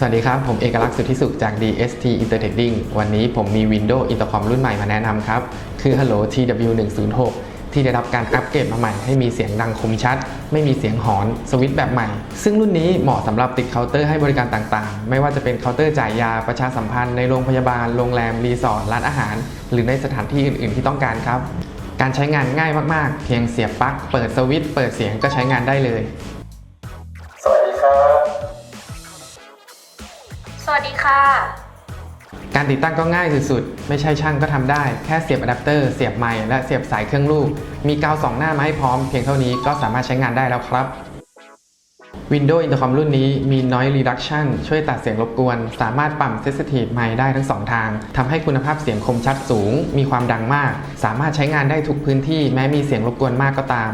สวัสดีครับ ผมเอกลักษณ์สุทธิสุขจาก DST Intertrading วันนี้ผมมี Windows Intercom รุ่นใหม่มาแนะนำครับ คือ Hello TW106 ที่ได้รับการอัปเกรดมาใหม่ให้มีเสียงดังคมชัด ไม่มีเสียงหอน สวิตช์แบบใหม่ ซึ่งรุ่นนี้เหมาะสำหรับติดเคาน์เตอร์ให้บริการต่างๆ ไม่ว่าจะเป็นเคาน์เตอร์จ่ายยาประชาสัมพันธ์ในโรงพยาบาลโรงแรมรีสอร์ทร้านอาหาร หรือในสถานที่อื่น ๆ ที่ต้องการครับ การใช้งานง่ายมากๆ เพียงเสียบปลั๊กเปิดสวิตช์เปิดเสียงก็ใช้งานได้เลย สวัสดีค่ะ การติดตั้งก็ง่ายสุดๆ ไม่ใช่ช่างก็ทำได้ แค่เสียบอะแดปเตอร์ เสียบไมค์และเสียบสายเครื่องลูก มีกาวสองหน้ามาให้พร้อมเพียงเท่านี้ก็สามารถใช้งานได้แล้วครับ Windows Intercom รุ่นนี้มี Noise Reduction ช่วยตัดเสียงรบกวน สามารถปรับ Sensitive ไมค์ได้ทั้งสองทาง ทำให้คุณภาพเสียงคมชัดสูง มีความดังมาก สามารถใช้งานได้ทุกพื้นที่แม้มีเสียงรบกวนมากก็ตาม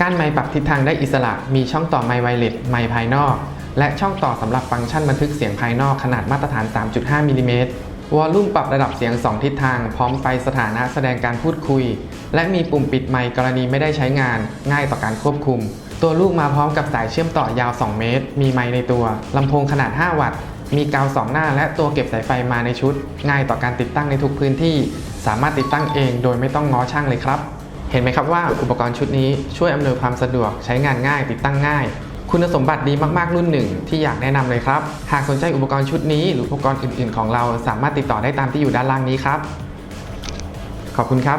ก้านไมค์ปรับทิศทางได้อิสระ มีช่องต่อไมค์ไวเลสไมค์ภายนอก และช่องต่อสำหรับฟังก์ชันบันทึกเสียงภายนอกขนาดมาตรฐาน 3.5มิลลิเมตรวอลลุ่มปรับระดับเสียง 2 ทิศทาง พร้อมไฟสถานะแสดงการพูดคุย และมีปุ่มปิดไมค์กรณีไม่ได้ใช้งาน ง่ายต่อการควบคุม ตัวลูกมาพร้อมกับสายเชื่อมต่อยาว 2 เมตร มีไมค์ในตัว ลำโพงขนาด 5 วัตต์ มีกาว2หน้าและตัวเก็บสายไฟมาในชุด ง่ายต่อการติดตั้งในทุกพื้นที่ สามารถติดตั้งเองโดยไม่ต้องง้อช่างเลยครับ เห็นไหมครับว่าอุปกรณ์ชุดนี้ช่วยอำนวยความสะดวกใช้งานง่ายติดตั้งง่าย คุณสมบัติดีมากๆรุ่นหนึ่งที่อยากแนะนำเลยครับ หากสนใจอุปกรณ์ชุดนี้ หรืออุปกรณ์อื่น ๆ ของเราสามารถติดต่อได้ตามที่อยู่ด้านล่างนี้ครับ ขอบคุณครับ